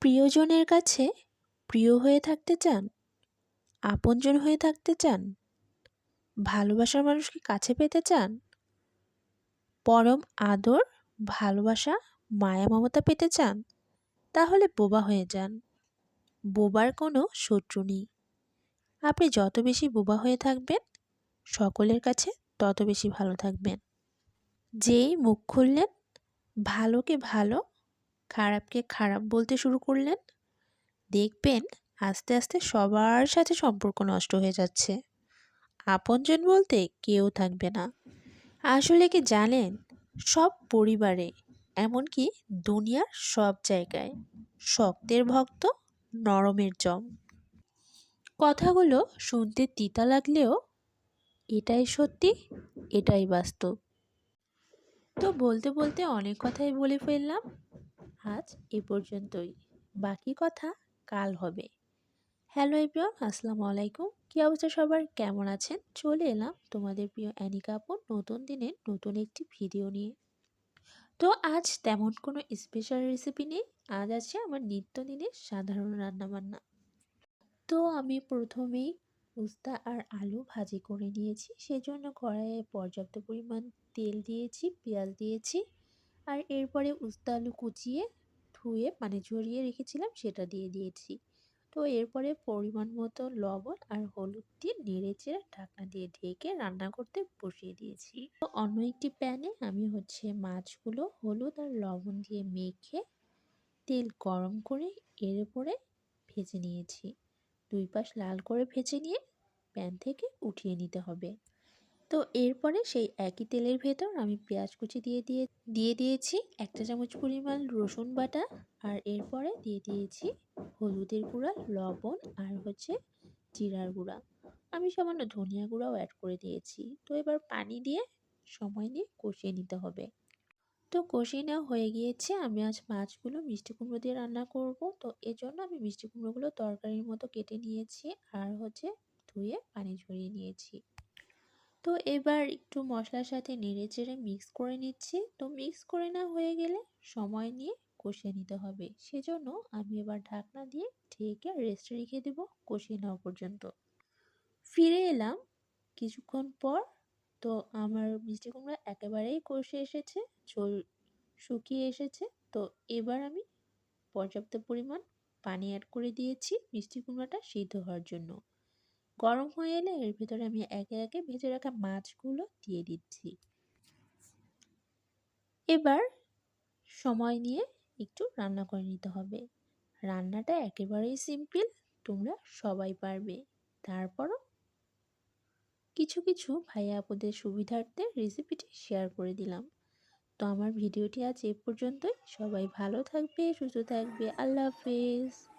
প্রিয়জনের কাছে প্রিয় হয়ে থাকতে চান? আপনজন হয়ে থাকতে চান? ভালোবাসার মানুষকে কাছে পেতে চান? পরম আদর, ভালোবাসা, মায়া, মমতা পেতে চান? তাহলে বোবা হয়ে যান। বোবার কোনো শত্রু নেই। আপনি যত বেশি বোবা হয়ে থাকবেন, সকলের কাছে তত বেশি ভালো থাকবেন। যেই মুখ খুললেন, ভালোকে ভালো খারাপকে খারাপ বলতে শুরু করলেন? দেখবেন, আস্তে আস্তে সবার সাথে সম্পর্ক নষ্ট হয়ে যাচ্ছে। আপনজন বলতে কেউ থাকবে না। আসলে কি জানেন, সব পরিবারে, এমনকি দুনিয়ার সব জায়গায়, শক্তের ভক্ত, নরমের জম। কথাগুলো শুনতে তিতা লাগলেও, এটাই সত্যি, এটাই বাস্তব। তো বলতে বলতে অনেক কথাই বলে ফেললাম। আজ এ পর্যন্তই। বাকি কথা কাল হবে। হ্যালো এভরিওয়ান আসসালামু আলাইকুম। কী অবস্থা সবার? কেমন আছেন? চলে এলাম তোমাদের প্রিয় অ্যানিকা আপুর নতুন দিনের নতুন একটি ভিডিও নিয়ে। তো আজ তেমন কোনো স্পেশাল রেসিপি নেই। আজ আছে আমার নিত্যদিনের সাধারণ রান্নাবান্না। তো আমি প্রথমেই উস্তা আর আলু ভাজি করে নিয়েছি। সেজন্য কড়াইয়ে পর্যাপ্ত পরিমাণ তেল দিয়েছি, পেঁয়াজ দিয়েছি। আর এরপরে উস্তা আলু কুচিয়ে ধুয়ে মানে ঝরিয়ে রেখেছিলাম, সেটা দিয়ে দিয়েছি। তো এরপরে পরিমাণ মতো লবণ আর হলুদ দিয়ে নেড়ে চেড়ে ঢাকনা দিয়ে ঢেকে রান্না করতে বসিয়ে দিয়েছি। তো অন্য একটি প্যানে আমি হচ্ছে মাছগুলো হলুদ আর লবণ দিয়ে মেখে তেল গরম করে এর উপরে ভেজে নিয়েছি। দুই পাশ লাল করে ভেজে নিয়ে প্যান থেকে উঠিয়ে নিতে হবে। তো এরপরে সেই একই তেলের ভেতর আমি পেঁয়াজ কুচি দিয়ে দিয়ে দিয়ে দিয়েছি একটা চামচ পরিমাণ রসুন বাটা আর এরপরে দিয়ে দিয়েছি হলুদের গুঁড়া, লবণ আর হচ্ছে জিরার গুঁড়া। আমি সামান্য ধনিয়া গুঁড়াও অ্যাড করে দিয়েছি। তো এবার পানি দিয়ে সময় নিয়ে কষিয়ে নিতে হবে। তো কষিয়ে নেওয়া হয়ে গিয়েছে। আমি আজ মাছগুলো মিষ্টি কুমড়ো দিয়ে রান্না করব। তো এজন্য আমি মিষ্টি কুমড়োগুলো তরকারির মতো কেটে নিয়েছি আর হচ্ছে ধুয়ে পানি ঝরিয়ে নিয়েছি। তো এবার একটু মশলার সাথে নেড়ে চেড়ে মিক্স করে নিচ্ছি। তো মিক্স করে না হয়ে গেলে সময় নিয়ে কষিয়ে নিতে হবে। সেজন্য আমি এবার ঢাকনা দিয়ে ঢেকে রেস্টে রেখে দেব কষিয়ে নেওয়া পর্যন্ত। ফিরে এলাম কিছুক্ষণ পর। তো আমার মিষ্টি কুমড়া একেবারেই কষে এসেছে, ঝোল শুকিয়ে এসেছে। তো এবার আমি পর্যাপ্ত পরিমাণ পানি অ্যাড করে দিয়েছি মিষ্টি কুমড়াটা সিদ্ধ হওয়ার জন্য। গরম হয়ে এলে এর ভিতরে আমি একে একে ভেজে রাখা মাছগুলো দিয়ে দিচ্ছি। এবার সময় নিয়ে একটু রান্না করে নিতে হবে। রান্নাটা একেবারেই সিম্পল, তোমরা সবাই পারবে। তারপরও কিছু কিছু ভাইয়া আপুদের সুবিধার্থে রেসিপিটি শেয়ার করে দিলাম। তো আমার ভিডিওটি আজ এ পর্যন্তই। সবাই ভালো থাকবে, সুস্থ থাকবে। আল্লাহ হাফেজ।